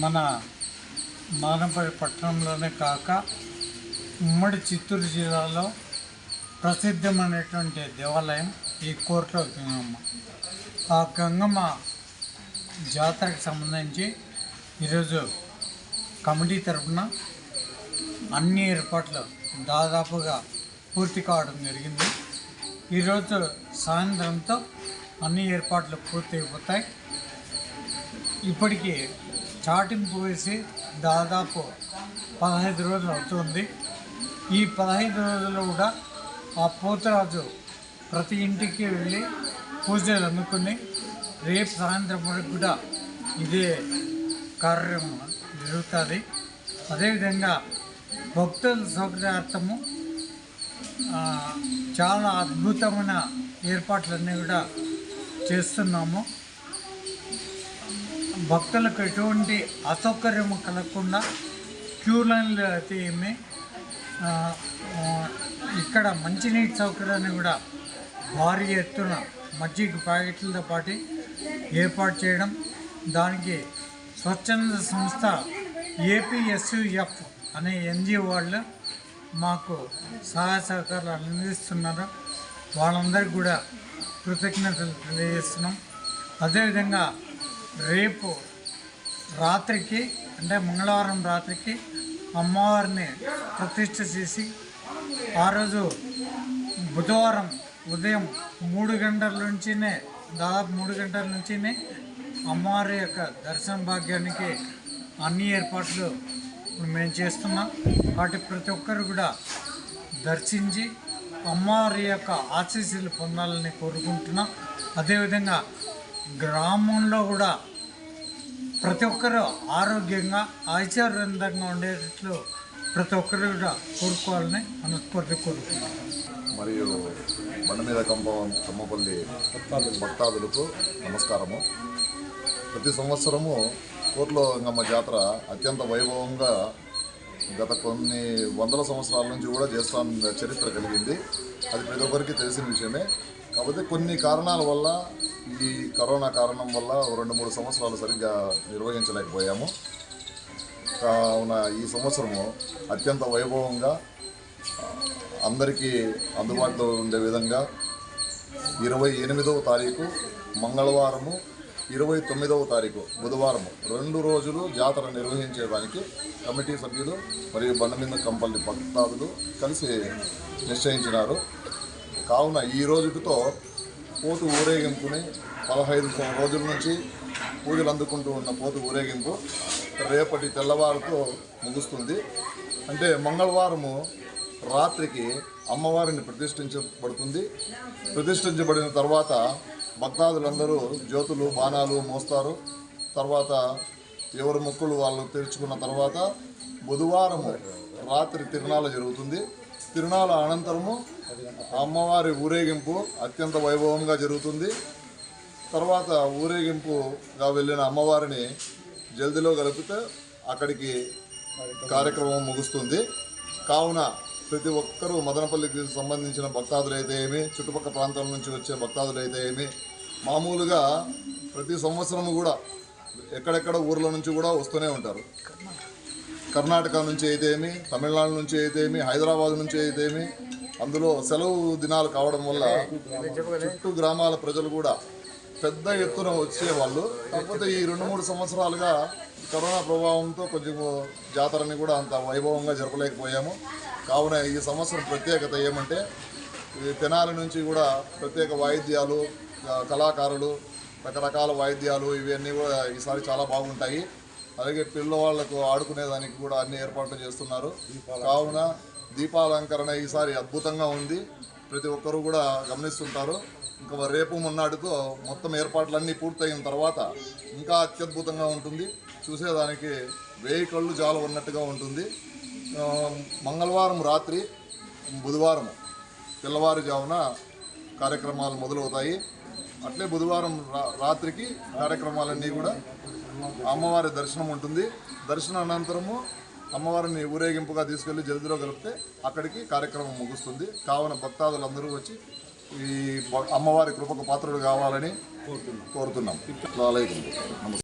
మన మానపల్లి పట్టణంలోనే కాక ఉమ్మడి చిత్తూరు జిల్లాలో ప్రసిద్ధమైనటువంటి దేవాలయం ఈ కోర్టులో గంగమ్మ ఆ గంగమ్మ జాతరకు సంబంధించి ఈరోజు కమిటీ తరఫున అన్ని ఏర్పాట్లు దాదాపుగా పూర్తి కావడం జరిగింది. ఈరోజు సాయంత్రంతో అన్ని ఏర్పాట్లు పూర్తయిపోతాయి. ఇప్పటికీ చాటింపు వేసి దాదాపు పదహైదు రోజులు అవుతుంది. ఈ పదహైదు రోజుల్లో కూడా ఆ పోతరాజు ప్రతి ఇంటికి వెళ్ళి పూజలు అందుకుని రేపు సాయంత్రం వరకు కూడా ఇదే కార్యం జరుగుతుంది. అదేవిధంగా భక్తుల సౌకర్యార్థము చాలా అద్భుతమైన ఏర్పాట్లన్నీ కూడా చేస్తున్నాము. భక్తులకు ఎటువంటి అసౌకర్యం కలగకుండా క్యూ లైన్లు అయితే ఏమి ఇక్కడ మంచినీటి సౌకర్యాన్ని కూడా భారీ ఎత్తున మజ్జిగ ప్యాకెట్లతో పాటు ఏర్పాటు చేయడం దానికి స్వచ్ఛంద సంస్థ ఏపీఎస్యుఎఫ్ అనే ఎన్జిఓ వాళ్ళు మాకు సహాయ సహకారాలు అందిస్తున్నారు. వాళ్ళందరికీ కూడా కృతజ్ఞతలు తెలియజేస్తున్నాం. అదేవిధంగా రేపు రాత్రికి అంటే మంగళవారం రాత్రికి అమ్మవారిని ప్రతిష్ఠ చేసి ఆ రోజు బుధవారం ఉదయం మూడు గంటల నుంచినే దాదాపు మూడు గంటల నుంచినే అమ్మవారి యొక్క దర్శన భాగ్యానికి అన్ని ఏర్పాట్లు మేము చేస్తున్నాం వాటి ప్రతి ఒక్కరు కూడా దర్శించి అమ్మవారి యొక్క ఆశీస్సులు పొందాలని కోరుకుంటున్నాం. అదేవిధంగా గ్రామంలో కూడా ప్రతి ఒక్కరు ఆరోగ్యంగా ఆచార్యవంతంగా ఉండేటట్లు ప్రతి ఒక్కరు కూడా కోరుకోవాలని మనస్ఫూర్తి కోరుకుంటున్నాం. మరియు బండ మీద కంపం కమ్మపల్లి భక్తాదులకు నమస్కారము. ప్రతి సంవత్సరము కోట్ల గంగమ్మ జాతర అత్యంత వైభవంగా గత కొన్ని వందల సంవత్సరాల నుంచి కూడా చేస్తున్న చరిత్ర కలిగింది. అది ప్రతి ఒక్కరికి తెలిసిన విషయమే. కాకపోతే కొన్ని కారణాల వల్ల ఈ కరోనా కారణం వల్ల ఓ రెండు మూడు సంవత్సరాలు సరిగ్గా నిర్వహించలేకపోయాము. కావున ఈ సంవత్సరము అత్యంత వైభవంగా అందరికీ అందుబాటులో ఉండే విధంగా ఇరవై ఎనిమిదవ తారీఖు మంగళవారము ఇరవై తొమ్మిదవ తారీఖు బుధవారము రెండు రోజులు జాతర నిర్వహించేదానికి కమిటీ సభ్యులు మరియు బండమింద కంపల్లి భక్తాదులు కలిసి నిశ్చయించినారు. కావున ఈ రోజుతో పోతు ఊరేగింపుని పదహైదు రోజుల నుంచి పూజలు అందుకుంటూ ఉన్న పోతు ఊరేగింపు రేపటి తెల్లవారుతో ముగుస్తుంది. అంటే మంగళవారము రాత్రికి అమ్మవారిని ప్రతిష్ఠించబడుతుంది. ప్రతిష్ఠించబడిన తర్వాత భక్తాదులందరూ జ్యోతులు బాణాలు మోస్తారు. తర్వాత ఎవరి మొక్కులు వాళ్ళు తెరుచుకున్న తర్వాత బుధవారము రాత్రి తిరునాళ జరుగుతుంది. తిరునాళ అనంతరము అమ్మవారి ఊరేగింపు అత్యంత వైభవంగా జరుగుతుంది. తర్వాత ఊరేగింపుగా వెళ్ళిన అమ్మవారిని జల్దిలో కలిపితే అక్కడికి కార్యక్రమం ముగుస్తుంది. కావున ప్రతి ఒక్కరూ మదనపల్లికి సంబంధించిన భక్తాదులు అయితే ఏమి చుట్టుపక్కల ప్రాంతాల నుంచి వచ్చే భక్తాదులు అయితే ఏమి మామూలుగా ప్రతి సంవత్సరం కూడా ఎక్కడెక్కడ ఊర్ల నుంచి కూడా వస్తూనే ఉంటారు. కర్ణాటక నుంచి అయితే ఏమి తమిళనాడు నుంచి అయితే ఏమి హైదరాబాద్ నుంచి అయితే ఏమి అందులో సెలవు దినాలు కావడం వల్ల చుట్టూ గ్రామాల ప్రజలు కూడా పెద్ద ఎత్తున వచ్చేవాళ్ళు. కాకపోతే ఈ రెండు మూడు సంవత్సరాలుగా కరోనా ప్రభావంతో కొంచెం జాతరని కూడా అంత వైభవంగా జరపలేకపోయాము. కావున ఈ సంవత్సరం ప్రత్యేకత ఏమంటే ఈ తెనాలి నుంచి కూడా ప్రత్యేక వాయిద్యాలు కళాకారులు రకరకాల వాయిద్యాలు ఇవన్నీ కూడా ఈసారి చాలా బాగుంటాయి. అలాగే పిల్లవాళ్ళకు ఆడుకునేదానికి కూడా అన్ని ఏర్పాట్లు చేస్తున్నారు. కావున దీపాలంకరణ ఈసారి అద్భుతంగా ఉంది. ప్రతి ఒక్కరూ కూడా గమనిస్తుంటారు. ఇంకా రేపు మొన్నాటితో మొత్తం ఏర్పాట్లన్నీ పూర్తయిన తర్వాత ఇంకా అత్యద్భుతంగా ఉంటుంది. చూసేదానికి వేయి కళ్ళు జాలు ఉన్నట్టుగా ఉంటుంది. మంగళవారం రాత్రి బుధవారం తెల్లవారుజామున కార్యక్రమాలు మొదలవుతాయి. అట్లే బుధవారం రా- రాత్రికి కార్యక్రమాలన్నీ కూడా అమ్మవారి దర్శనం ఉంటుంది. దర్శనం అనంతరము అమ్మవారిని ఊరేగింపుగా తీసుకెళ్ళి జల్దిలో కలిపితే అక్కడికి కార్యక్రమం ముగుస్తుంది. కావున భక్తాదులందరూ వచ్చి ఈ అమ్మవారి కృపకు పాత్రుడు కావాలని కోరుతున్నాం. అస్సలాము అలా